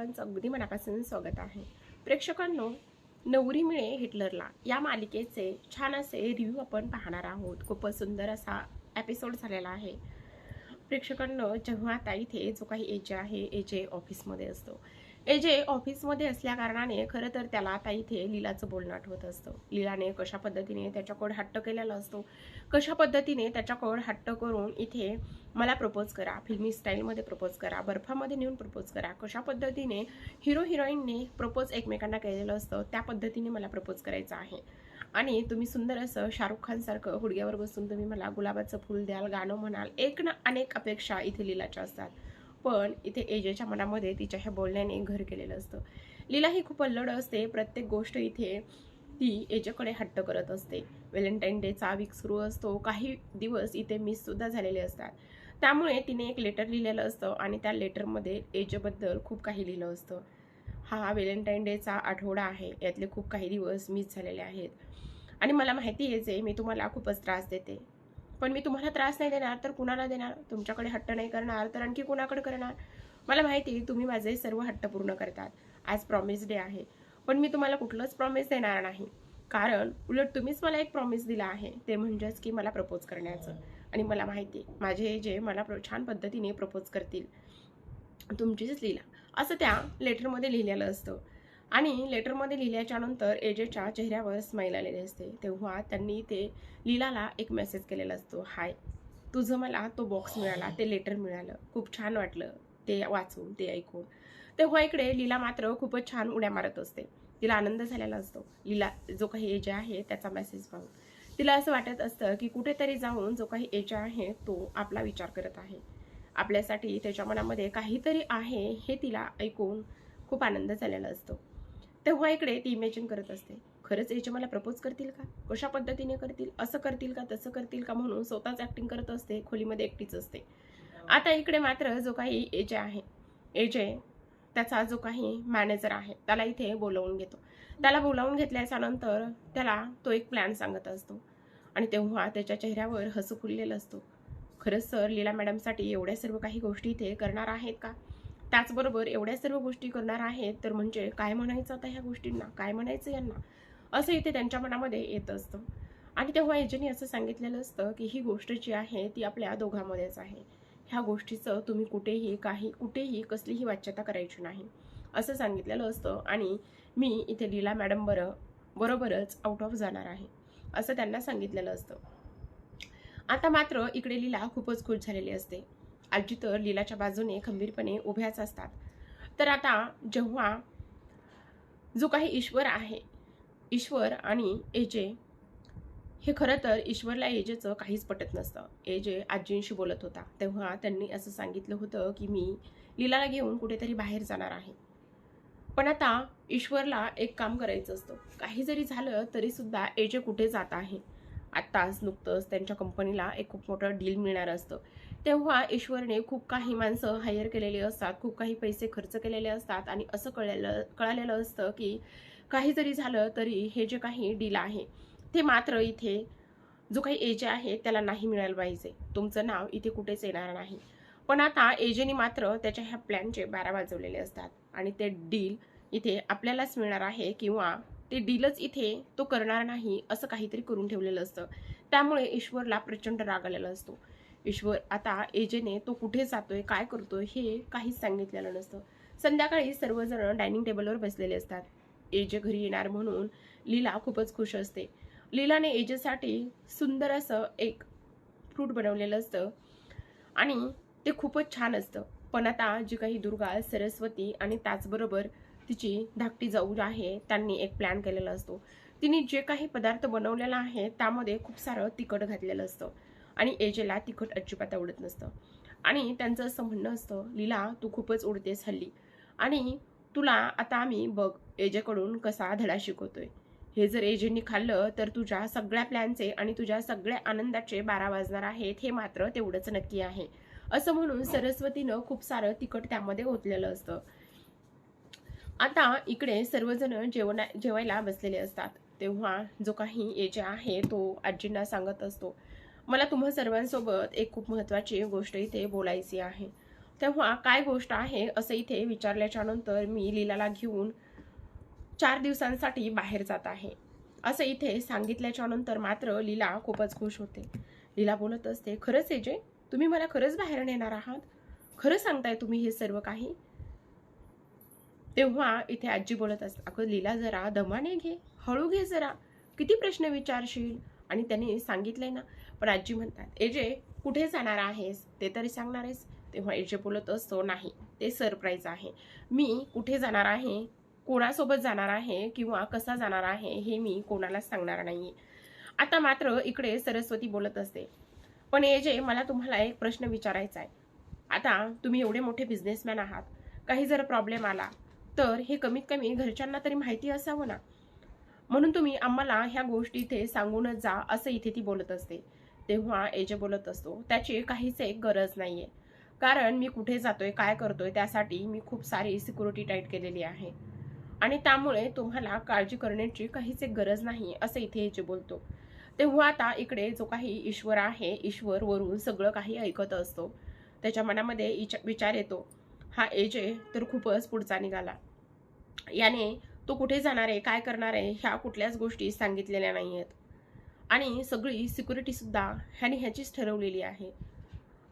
सर्वांचं अगदी मनापासून स्वागत आहे. प्रेक्षकांनो नवरी मिळे हिटलरला या मालिकेचे छान असे रिव्ह्यू आपण पाहणार आहोत. खूपच सुंदर असा एपिसोड झालेला आहे. प्रेक्षकांनो जेव्हा आता इथे जो काही एजे आहे एजे ऑफिसमध्ये असतो. एजे ऑफिसमध्ये असल्या कारणाने खरं तर त्याला आता इथे लीलाचं बोलणं आठवत असतं. लीलाने कशा पद्धतीने त्याच्याकडे हट्ट केलेला असतो? कशा पद्धतीने त्याच्याकडे हट्ट करून इथे मला प्रपोज करा. फिल्मी स्टाईलमध्ये प्रपोज करा. बर्फामध्ये नेऊन प्रपोज करा. कशा पद्धतीने हिरो हिरोईनने प्रपोज एकमेकांना केलेलं असतं त्या पद्धतीने मला प्रपोज करायचं आहे. आणि तुम्ही सुंदर असं शाहरुख खानसारखं हुडग्यावर बसून तुम्ही मला गुलाबाचं फुल द्याल गाणं म्हणाल एक ना अनेक अपेक्षा इथे लिलाच्या असतात. पण इथे एजेच्या मनामध्ये तिच्या ह्या बोलण्याने घर केलेलं असतं. लीला ही खूप अल्लड असते. प्रत्येक गोष्ट इथे ती एजेकडे हट्ट करत असते. व्हॅलेंटाईन डेचा वीक सुरू असतो. काही दिवस इथे मिस सुद्धा झालेले असतात. त्यामुळे तिने एक लेटर लिहिलेलं असतं आणि त्या लेटरमध्ये एजबद्दल खूप काही लिहिलं असतं. हा व्हॅलेंटाईन डेचा आठवडा आहे. यातले खूप काही दिवस मिस झालेले आहेत. आणि मला माहिती आहे जे मी तुम्हाला खूपच त्रास देते. पण मी तुम्हाला त्रास नाही देणार तर कुणाला देणार? तुमच्याकडे हट्ट नाही करणार तर आणखी कुणाकडे करणार? मला माहिती आहे, तुम्ही माझे सर्व हट्ट पूर्ण करतात. आज प्रॉमिस डे आहे. पण मी तुम्हाला कुठलंच प्रॉमिस देणार नाही. कारण उलट तुम्हीच मला एक प्रॉमिस दिला आहे. ते म्हणजेच की मला प्रपोज करण्याचं. आणि मला माहिती आहे, माझे जे मला प्र- छान पद्धतीने प्रपोज करतील तुमचीच लीला असं त्या लेटरमध्ये लिहिलेलं असतं. आणि लेटरमध्ये लिहिल्याच्यानंतर एजेच्या चेहऱ्यावर स्माईल आलेली असते. तेव्हा त्यांनी ते लीलाला एक मेसेज केलेला असतो. हाय तुझं मला तो बॉक्स मिळाला ते लेटर मिळालं. खूप छान वाटलं. ते वाचून ते ऐकून. तेव्हा इकडे लीला मात्र खूपच छान उड्या मारत असते. तिला आनंद झालेला असतो. लीला जो काही एज आहे त्याचा मेसेज पाहून तिला असं वाटत असतं की कुठेतरी जाऊन जो काही एज आहे तो आपला विचार करत आहे. आपल्यासाठी त्याच्या मनामध्ये काहीतरी आहे हे तिला ऐकून खूप आनंद झालेला असतो. तेव्हा इकडे ती इमॅजिन करत असते खरंच याचे मला प्रपोज करतील का? कशा पद्धतीने करतील? असं करतील का? तसं करतील का? म्हणून स्वतःच ऍक्टिंग करत असते खोलीमध्ये एकटीच असते. आता इकडे मात्र जो काही एजे आहे एजे त्याचा जो काही मॅनेजर आहे त्याला इथे बोलवून घेतो. त्याला बोलावून घेतल्याच्या नंतर त्याला तो एक प्लॅन सांगत असतो. आणि तेव्हा त्याच्या चेहऱ्यावर हसू फुललेलं असतो. खरंच सर लीला मॅडमसाठी एवढ्या सर्व काही गोष्टी इथे करणार आहेत का? त्याचबरोबर एवढ्या सर्व गोष्टी करणार आहेत तर म्हणजे काय म्हणायचं आता ह्या गोष्टींना? काय म्हणायचं यांना? असं इथे त्यांच्या मनामध्ये येत असतं. आणि तेव्हा एजनी असं सांगितलेलं असतं की ही गोष्ट जी आहे ती आपल्या दोघांमध्येच आहे. ह्या गोष्टीचं तुम्ही कुठेही काही कुठेही कसलीही वाच्यता करायची नाही. असं सांगितलेलं असतं आणि मी इथे लीला मॅडम बरं बरोबरच आउट ऑफ जाणार आहे. असं त्यांना सांगितलेलं असतं. आता मात्र इकडे लीला खूपच खुश झालेली असते. आजी तर लीलाच्या बाजूने खंबीरपणे उभ्याच असतात. तर आता जेव्हा जो काही ईश्वर आहे ईश्वर आणि एजे हे खरं तर ईश्वरला एजेचं काहीच पटत नसतं. एजे आजींशी बोलत होता. तेव्हा त्यांनी असं सांगितलं होतं की मी लीलाला घेऊन कुठेतरी बाहेर जाणार आहे. पण आता ईश्वरला एक काम करायचं असतं. काही जरी झालं तरी सुद्धा एजे कुठे जात आहे. आत्ताच नुकतंच त्यांच्या कंपनीला एक खूप मोठं डील मिळणार असतं. तेव्हा ईश्वरने खूप काही माणसं हायर केलेली असतात खूप काही पैसे खर्च केलेले असतात आणि असं कळलेलं कळालेलं असतं की काही जरी झालं तरी हे जे काही डील आहे ते मात्र इथे जो काही एजे आहे त्याला नाही मिळायला पाहिजे. तुमचं नाव इथे कुठेच येणार नाही. पण आता एजेने मात्र त्याच्या ह्या प्लॅनचे बारा वाजवलेले असतात. आणि ते डील इथे आपल्यालाच मिळणार आहे किंवा ते डीलच इथे तो करणार नाही असं काहीतरी करून ठेवलेलं असतं. त्यामुळे ईश्वरला प्रचंड राग आलेला असतो. ईश्वर आता एजेने तो कुठे जातोय काय करतोय हे काहीच सांगितलेलं नसतं. संध्याकाळी सर्वजण डायनिंग टेबलवर बसलेले असतात. एजे घरी येणार म्हणून लीला खूपच खुश असते. लीलाने एजेसाठी सुंदर असं एक फ्रूट बनवलेलं असतं. आणि ते खूपच छान असतं. पण आता जी काही दुर्गा सरस्वती आणि त्याचबरोबर तिची धाकटी जाऊ आहे त्यांनी एक प्लॅन केलेला असतो. तिने जे काही पदार्थ बनवलेला आहे त्यामध्ये खूप सारं तिखट घातलेलं असतं. आणि एजेला तिखट अजिबात आवडत नसतं. आणि त्यांचं असं म्हणणं असतं लीला तू खूपच उडतेस हल्ली. आणि तुला आता आम्ही बघ एजेकडून कसा धडा शिकवतोय. हे जर एजेंनी खाल्लं तर तुझ्या सगळ्या प्लॅनचे आणि तुझ्या सगळ्या आनंदाचे बारा वाजणार आहेत हे मात्र तेवढंच नक्की आहे. असं म्हणून सरस्वतीनं खूप सारं तिखट त्यामध्ये ओतलेलं असतं. आता इकडे सर्वजण जेवणा जेवायला बसलेले असतात. तेव्हा जो काही एजे आहे तो आजींना सांगत असतो मला तुम्हा सर्वांसोबत एक खूप महत्त्वाची गोष्ट इथे बोलायची आहे. तेव्हा काय गोष्ट आहे असं इथे विचारल्याच्या नंतर मी लीलाला घेऊन चार दिवसांसाठी बाहेर जात आहे. असं इथे सांगितल्याच्या नंतर मात्र लीला खूपच खुश होते. लीला बोलत असते खरंच एजे तुम्ही मला खरंच बाहेर नेणार आहात? खरं सांगताय तुम्ही हे सर्व काही? तेव्हा इथे आजी बोलत असत अगं लीला जरा दमाने घे हळू घे जरा. किती प्रश्न विचारशील? आणि त्यांनी सांगितलंय ना. पण आजी म्हणतात एजे कुठे जाणार आहेस? ते तरी सांगणार आहेस. तेव्हा एजे बोलत असतो नाही. ते सरप्राईज आहे. मी कुठे जाणार आहे? कोणासोबत जाणार आहे? किंवा कसा जाणार आहे? हे मी कोणालाच सांगणार नाही आता मात्र इकडे सरस्वती बोलत असते. पण एजे मला तुम्हाला एक प्रश्न विचारायचा आहे. आता तुम्ही एवढे मोठे बिझनेसमॅन आहात. काही जर प्रॉब्लेम आला तर हे कमीत कमी घरच्यांना तरी माहिती असावं ना? म्हणून तुम्ही आम्हाला ह्या गोष्टी इथे सांगूनच जा असं इथे ती बोलत असते. तेव्हा एजे बोलत असतो त्याची काहीच एक गरज नाही आहे कारण मी कुठे जातोय काय करतोय त्यासाठी मी खूप सारी सिक्युरिटी टाईट केलेली आहे. आणि त्यामुळे तुम्हाला काळजी करण्याची काहीच एक गरज नाही असं इथे एजे बोलतो. तेव्हा आता इकडे जो काही ईश्वर आहे ईश्वर वरून सगळं काही ऐकत असतो. त्याच्या मनामध्ये विचार येतो हा एजे तर खूपच पुढचा निघाला. याने तो कुठे जाणार आहे काय करणार आहे ह्या कुठल्याच गोष्टी सांगितलेल्या नाही आहेत आणि सगळी सिक्युरिटी सुद्धा ह्याने ह्याचीच ठरवलेली आहे.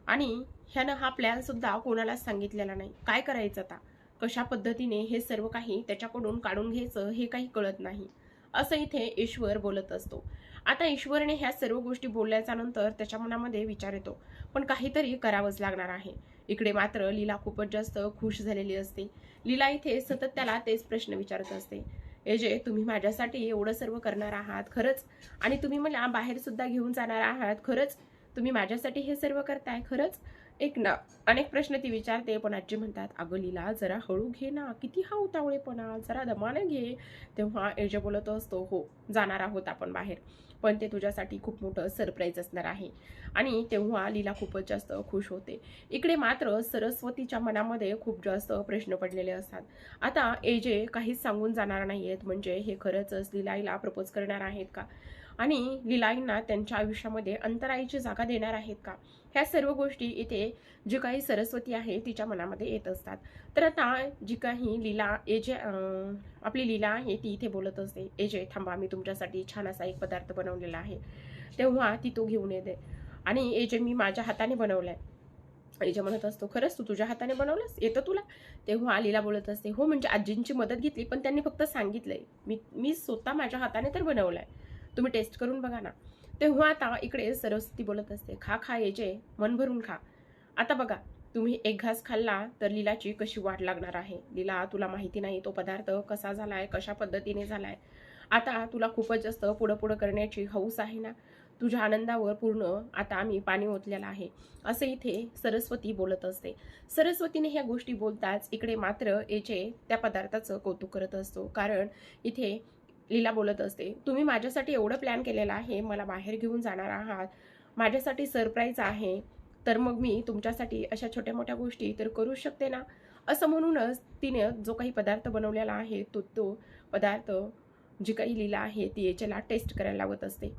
आणि ह्यानं हा प्लॅनसुद्धा कोणालाच सांगितलेला नाही. काय करायचं आता? कशा पद्धतीने हे सर्व काही त्याच्याकडून काढून घ्यायचं हे काही कळत नाही. असं इथे ईश्वर बोलत असतो. आता ईश्वरने ह्या सर्व गोष्टी बोलल्याच्या नंतर त्याच्या मनामध्ये विचार येतो. पण काहीतरी करावंच लागणार आहे. इकडे मात्र लीला खूपच जास्त खुश झालेली असते. लीला इथे सतत त्याला तेच प्रश्न विचारत असते. एजे तुम्ही माझ्यासाठी एवढं सर्व करणार आहात खरंच? आणि तुम्ही मला बाहेर सुद्धा घेऊन जाणार आहात खरंच? तुम्ही माझ्यासाठी हे सर्व करताय खरंच? एक ना अनेक प्रश्न ती विचारते पण आजी म्हणतात अगं लीला जरा हळू घे ना किती हा उतावळेपणा जरा दमानं घे. तेव्हा एजे बोलत असतो हो जाणार आहोत आपण बाहेर. पण ते तुझ्यासाठी खूप मोठं सरप्राईज असणार आहे. आणि तेव्हा लीला खूपच जास्त खुश होते. इकडे मात्र सरस्वतीच्या मनामध्ये खूप जास्त प्रश्न पडलेले असतात. आता एजे काहीच सांगून जाणार नाही आहेत म्हणजे हे खरंच लीलाईला प्रपोज करणार आहेत का? आणि लिलाईंना त्यांच्या आयुष्यामध्ये अंतराईची जागा देणार आहेत का? ह्या सर्व गोष्टी इथे जी काही सरस्वती आहे तिच्या मनामध्ये येत असतात. तर आता जी काही लीला एजे आपली लीला आहे ती इथे बोलत असते. एजे थांबा मी तुमच्यासाठी छान असा एक पदार्थ बनवलेला आहे. तेव्हा ती तो घेऊन येते आणि एजे मी माझ्या हाताने बनवलाय. एजे म्हणत असतो खरंच तू तुझ्या हाताने बनवलंस? येतं तुला? तेव्हा लीला बोलत असते हो म्हणजे आजींची मदत घेतली पण त्यांनी फक्त सांगितलंय. मी मी स्वतः माझ्या हाताने तर बनवलाय. तुम्ही टेस्ट करून बघा ना. तेव्हा आता इकडे सरस्वती बोलत असते खा खा याचे मन भरून खा. आता बघा तुम्ही एक घास खाल्ला तर लिलाची कशी वाट लागणार आहे? लिला तुला माहिती नाही तो पदार्थ कसा झालाय कशा पद्धतीने झालाय? आता तुला खूपच जास्त पुढं पुढं करण्याची हौस आहे ना. तुझ्या आनंदावर पूर्ण आता आम्ही पाणी ओतलेलं आहे. असे इथे सरस्वती बोलत असते. सरस्वतीने ह्या गोष्टी बोलताच इकडे मात्र याचे त्या पदार्थाचं कौतुक करत असतो. कारण इथे लीला बोलत असते तुम्ही माझ्यासाठी एवढं प्लॅन केलेलं आहे मला बाहेर घेऊन जाणार आहात माझ्यासाठी सरप्राईज आहे तर मग मी तुमच्यासाठी अशा छोट्या मोठ्या गोष्टी तर करू शकते ना? असं म्हणूनच तिने जो काही पदार्थ बनवलेला आहे तो तो पदार्थ जी काही लीला आहे ती याच्याला टेस्ट करायला लावत असते.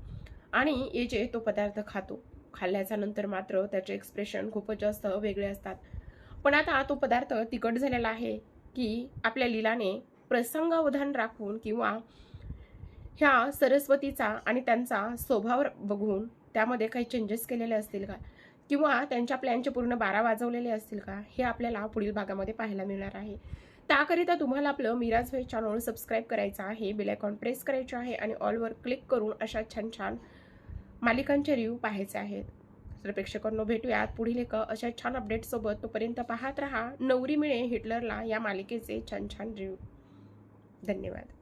आणि याचे तो पदार्थ खातो खाल्ल्याच्या नंतर मात्र त्याचे एक्सप्रेशन खूपच जास्त वेगळे असतात. पण आता तो पदार्थ तिखट झालेला आहे की आपल्या लीलाने प्रसंगावधान राखून किंवा ह्या सरस्वतीचा आणि त्यांचा स्वभाव बघून त्यामध्ये काही चेंजेस केलेले असतील का? किंवा त्यांच्या प्लॅनचे पूर्ण बारा वाजवलेले असतील का? हे आपल्याला पुढील भागामध्ये पाहायला मिळणार आहे. त्याकरिता तुम्हाला आपलं मिराज व्हेज चॅनल सबस्क्राईब करायचं आहे बेलायकॉन प्रेस करायचे आहे आणि ऑलवर क्लिक करून अशा छान छान मालिकांचे रिव्ह्यू पाहायचे आहेत. तर प्रेक्षकांनो भेटूयात पुढील एक अशा छान अपडेटसोबत तोपर्यंत पाहत रहा. नवरी मिळे हिटलरला या मालिकेचे छान छान रिव्ह्यू धन्यवाद.